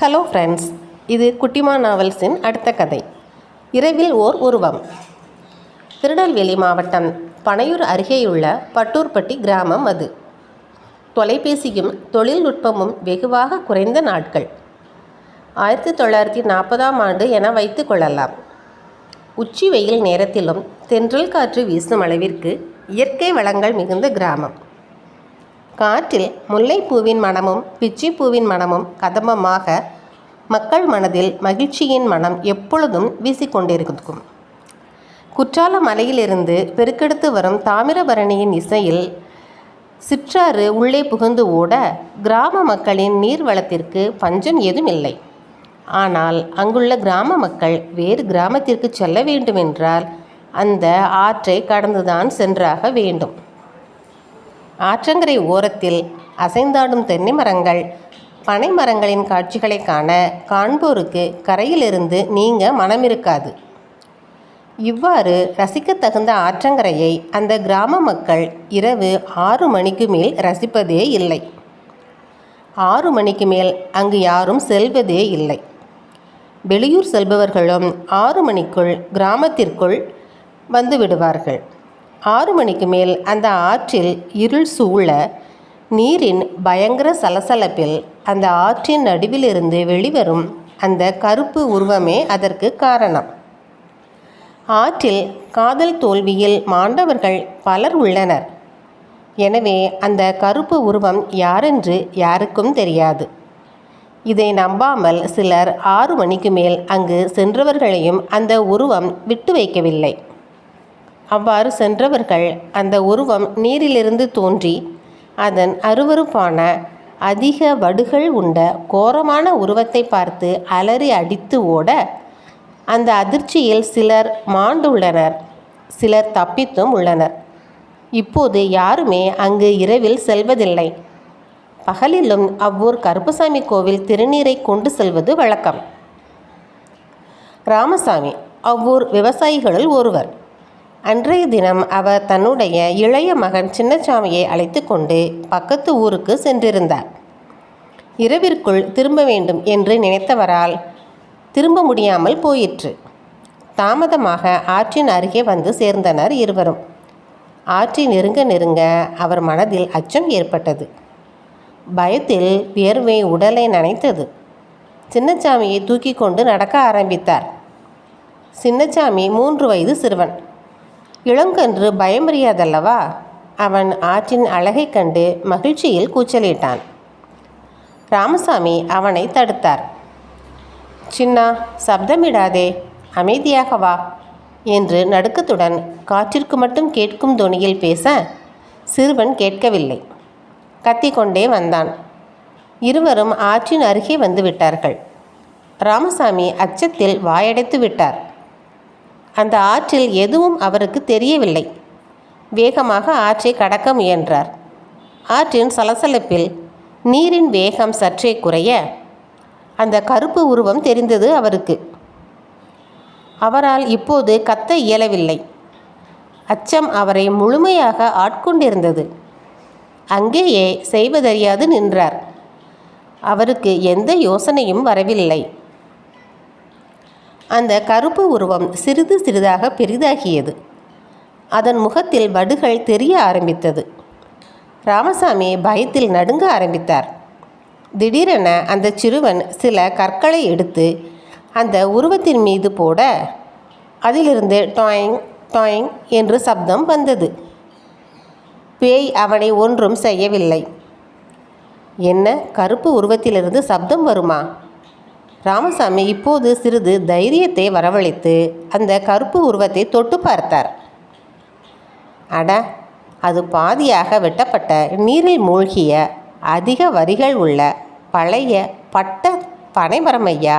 Hello friends இது குட்டிமா நாவல்ஸின் அடுத்த கதை. இரவில் ஓர் உருவம். திருநெல்வேலி மாவட்டம் பனையூர் அருகேயுள்ள பட்டூர்பட்டி கிராமம் அது. தொலைபேசியும் தொழில்நுட்பமும் வெகுவாக குறைந்த நாட்கள். ஆயிரத்தி தொள்ளாயிரத்தி நாற்பதாம் ஆண்டு என வைத்து கொள்ளலாம். உச்சி வெயில் நேரத்திலும் தென்றல் காற்று வீசும் அளவிற்கு இயற்கை வளங்கள் மிகுந்த கிராமம். காற்றில் முல்லைப்பூவின் மணமும் பிச்சிப்பூவின் மணமும் கதம்பமாக மக்கள் மனதில் மகிழ்ச்சியின் மனம் எப்பொழுதும் வீசிக்கொண்டிருக்கும். குற்றால மலையிலிருந்து பெருக்கெடுத்து வரும் தாமிரபரணியின் இசையில் சிற்றாறு உள்ளே புகுந்து ஓட கிராம மக்களின் நீர் வளத்திற்கு பஞ்சம் ஏதும் இல்லை ஆனால் அங்குள்ள கிராம மக்கள் வேறு கிராமத்திற்கு செல்ல வேண்டுமென்றால் அந்த ஆற்றை கடந்துதான் சென்றாக வேண்டும். ஆற்றங்கரை ஓரத்தில் அசைந்தாடும் தென்னை மரங்கள் பனை மரங்களின் காட்சிகளை காண காண்போருக்கு கரையிலிருந்து நீங்க மனமிருக்காது. இவ்வாறு ரசிக்கத்தகுந்த ஆற்றங்கரையை அந்த கிராம மக்கள் இரவு ஆறு மணிக்கு மேல் ரசிப்பதே இல்லை. ஆறு மணிக்கு மேல் அங்கு யாரும் செல்வதே இல்லை. வெளியூர் செல்பவர்களும் ஆறு மணிக்குள் கிராமத்திற்குள் வந்து விடுவார்கள். ஆறு மணிக்கு மேல் அந்த ஆற்றில் இருள் சூழ நீரின் பயங்கர சலசலப்பில் அந்த ஆற்றின் நடுவிலிருந்து வெளிவரும் அந்த கருப்பு உருவமே அதற்கு காரணம். ஆற்றில் காதல் தோல்வியில் மாண்டவர்கள் பலர் உள்ளனர். எனவே அந்த கருப்பு உருவம் யாரென்று யாருக்கும் தெரியாது. இதை நம்பாமல் சிலர் ஆறு மணிக்கு மேல் அங்கு சென்றவர்களையும் அந்த உருவம் விட்டு வைக்கவில்லை. அவ்வாறு சென்றவர்கள் அந்த உருவம் நீரிலிருந்து தோன்றி அதன் அருவருப்பான அதிக வடுகள் உண்ட கோரமான உருவத்தை பார்த்து அலறி அடித்து ஓட அந்த அதிர்ச்சியில் சிலர் மாண்டுள்ளனர் சிலர் தப்பித்தும் உள்ளனர். இப்போது யாருமே அங்கு இரவில் செல்வதில்லை. பகலிலும் அவ்வூர் கருப்பசாமி கோவில் திருநீரை கொண்டு செல்வது வழக்கம். ராமசாமி அவ்வூர் விவசாயிகளுள் ஒருவர். அன்றைய தினம் அவர் தன்னுடைய இளைய மகன் சின்னசாமியை அழைத்து கொண்டு பக்கத்து ஊருக்கு சென்றிருந்தார். இரவிற்குள் திரும்ப வேண்டும் என்று நினைத்தவரால் திரும்ப முடியாமல் போயிற்று. தாமதமாக ஆற்றின் அருகே வந்து சேர்ந்தனர் இருவரும். ஆற்றி நெருங்க நெருங்க அவர் மனதில் அச்சம் ஏற்பட்டது. பயத்தில் வியர்வை உடலை நனைத்தது. சின்னச்சாமியை தூக்கி கொண்டு நடக்க ஆரம்பித்தார். சின்னச்சாமி மூன்று வயது சிறுவன். இளங்கன்று பயமறியாதல்லவா? அவன் ஆற்றின் அழகைக் கண்டு மகிழ்ச்சியில் கூச்சலிட்டான். ராமசாமி அவனை தடுத்தார். சின்னா சப்தமிடாதே அமைதியாக வா என்று நடுக்கத்துடன் காற்றிற்கு மட்டும் கேட்கும் தொனியில் பேச சிறுவன் கேட்கவில்லை. கத்திக்கொண்டே வந்தான். இருவரும் ஆற்றின் அருகே வந்து விட்டார்கள். ராமசாமி அச்சத்தில் வாயடைத்து விட்டார். அந்த ஆற்றில் எதுவும் அவருக்கு தெரியவில்லை. வேகமாக ஆற்றை கடக்க முயன்றார். ஆற்றின் சலசலப்பில் நீரின் வேகம் சற்றே குறைய அந்த கருப்பு உருவம் தெரிந்தது அவருக்கு. அவரால் இப்போது கத்த இயலவில்லை. அச்சம் அவரை முழுமையாக ஆட்கொண்டிருந்தது. அங்கேயே செய்வதறியாது நின்றார். அவருக்கு எந்த யோசனையும் வரவில்லை. அந்த கருப்பு உருவம் சிறிது சிறிதாக பெரிதாகியது. அதன் முகத்தில் வடுகள் தெரிய ஆரம்பித்தது. ராமசாமி பயத்தில் நடுங்க ஆரம்பித்தார். திடீரென அந்த சிறுவன் சில கற்களை எடுத்து அந்த உருவத்தின் மீது போட அதிலிருந்து டாயிங் டாயிங் என்று சப்தம் வந்தது. பேய் அவனை ஒன்றும் செய்யவில்லை. என்ன? கருப்பு உருவத்திலிருந்து சப்தம் வருமா? ராமசாமி இப்போது சிறிது தைரியத்தை வரவழைத்து அந்த கருப்பு உருவத்தை தொட்டு பார்த்தார். அட அது பாதியாக வெட்டப்பட்ட நீரில் மூழ்கிய அதிக வரிகள் உள்ள பழைய பட்ட பனைமரம் ஐயா.